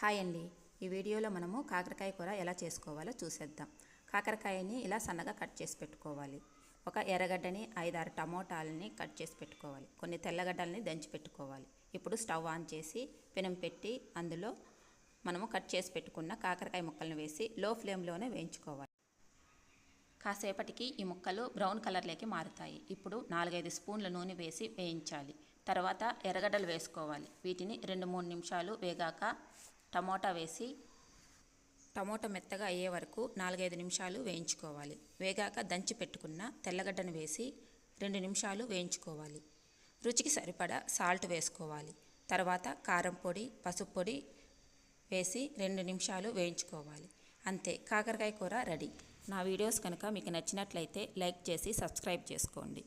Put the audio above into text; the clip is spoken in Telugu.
హాయ్ అండి. ఈ వీడియోలో మనము కాకరకాయ కూర ఎలా చేసుకోవాలో చూసేద్దాం. కాకరకాయని ఇలా సన్నగా కట్ చేసి పెట్టుకోవాలి. ఒక ఎర్రగడ్డని ఐదారు టమోటాలని కట్ చేసి పెట్టుకోవాలి. కొన్ని తెల్లగడ్డల్ని దంచి పెట్టుకోవాలి. ఇప్పుడు స్టవ్ ఆన్ చేసి పెనం పెట్టి అందులో మనము కట్ చేసి పెట్టుకున్న కాకరకాయ ముక్కలను వేసి లో ఫ్లేమ్లోనే వేయించుకోవాలి. కాసేపటికి ఈ ముక్కలు బ్రౌన్ కలర్లోకి మారుతాయి. ఇప్పుడు నాలుగైదు స్పూన్ల నూనె వేసి వేయించాలి. తర్వాత ఎర్రగడ్డలు వేసుకోవాలి. వీటిని రెండు మూడు నిమిషాలు వేగాక టమోటా వేసి టమోటా మెత్తగా అయ్యే వరకు నాలుగైదు నిమిషాలు వేయించుకోవాలి. వేగాక దంచి పెట్టుకున్న తెల్లగడ్డను వేసి రెండు నిమిషాలు వేయించుకోవాలి. రుచికి సరిపడా సాల్ట్ వేసుకోవాలి. తర్వాత కారం పొడి పసుపు పొడి వేసి రెండు నిమిషాలు వేయించుకోవాలి. అంతే కాకరకాయ కూర రెడీ. నా వీడియోస్ కనుక మీకు నచ్చినట్లయితే లైక్ చేసి సబ్స్క్రైబ్ చేసుకోండి.